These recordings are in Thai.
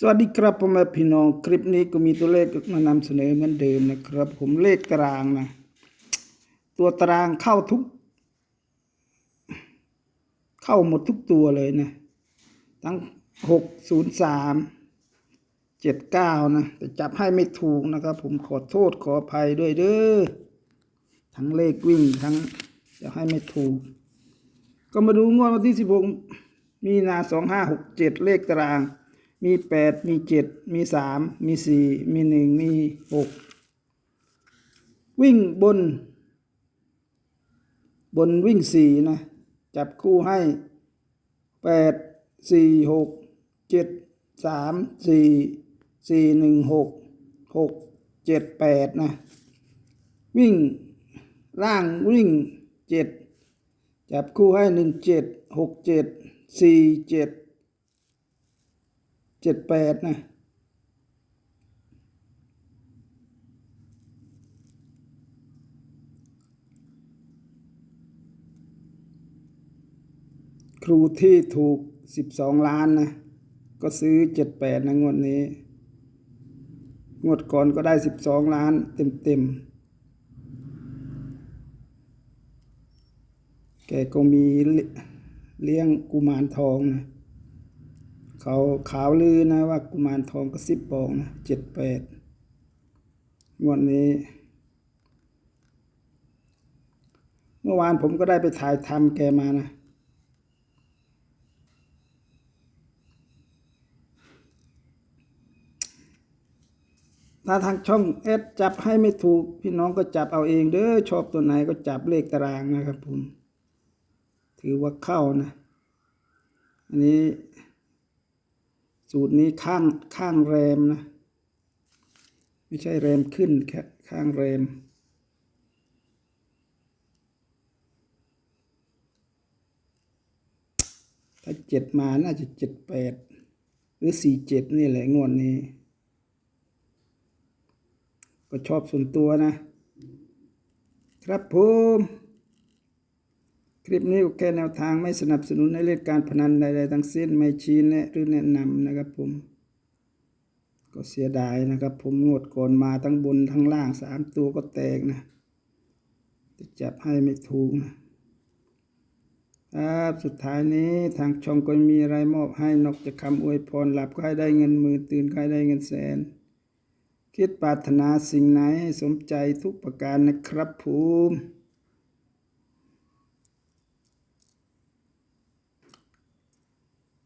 สวัสดีครับพ่อแม่พี่น้องคลิปนี้ก็มีตัวเลขมานำเสนอเหมือนเดิมนะครับ ผมเลขตารางนะ ตัวตารางเข้าทุก เข้าหมดทุกตัวเลยนะ ทั้งหกศูนย์สามเจ็ดเก้านะ แต่จับให้ไม่ถูกนะครับ ผมขอโทษขออภัยด้วยเด้อทั้งเลขวิ่งทั้งจะให้ไม่ถูก ก็มาดูงวดวันที่สิบหกมีนาสองห้าหกเจ็ดเลขตาราง มีแปดมีเจ็ดมีสามมีสี่มีหนึ่งมีหกวิ่งบน บนวิ่งสี่นะ จับคู่ให้แปดสี่หกเจ็ดสามสี่สี่หนึ่งหกหกเจ็ดแปดนะ วิ่งล่างวิ่งเจ็ดจับคู่ให้หนึ่งเจ็ดหกเจ็ดสี่เจ็ด เจ็ดแปดนะครูที่ถูกสิบสองล้านนะ ก็ซื้อเจ็ดแปดนะ งวดนี้ งวดก่อนก็ได้สิบสองล้านเต็มเต็มๆ แกก็มีเลี้ยงกุมารทองนะ เขาขาวลือนะว่ากุมารทองก็สิบบอกนะเจ็ดแปดวดนี้ เมื่อวานผมก็ได้ไปถ่ายทำแกมานะถ้าทางช่องเอสจับให้ไม่ถูก พี่น้องก็จับเอาเองเด้อชอบตัวไหนก็จับเลขตารางนะครับผม ถือว่าเข้านะ อันนี้ สูตรนี้ข้างข้างแรมนะ ไม่ใช่แรมขึ้นแค่ข้างแรมถ้าเจ็ดมาน่าจะเจ็ดแปดหรือสี่เจ็ดนี่แหละงวดนี้ ก็ชอบส่วนตัวนะ ครับผม คลิปนี้แค่แนวทางไม่สนับสนุนให้เล่นการพนันใดๆทั้งสิ้นไม่ชี้แนะหรือแนะนำนะครับผม ก็เสียดายนะครับ ผมงดก่อนมาทั้งบนทั้งล่างสามตัวก็แตกนะจะจับให้ไม่ถูกนะครับสุดท้ายนี้ทางช่องก็มีอะไรมอบให้นอกจากคำอวยพรหลับก็ให้ได้เงินหมื่นตื่นก็ให้ได้เงินแสน คิดปรารถนาสิ่งไหนให้สมใจทุกประการนะครับผม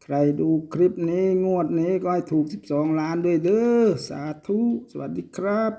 ใค รดูคลิปนี้งวดนี้ก็ให้ถูก 12 ล้านด้วยเด้อ สาธุ สวัสดีครับ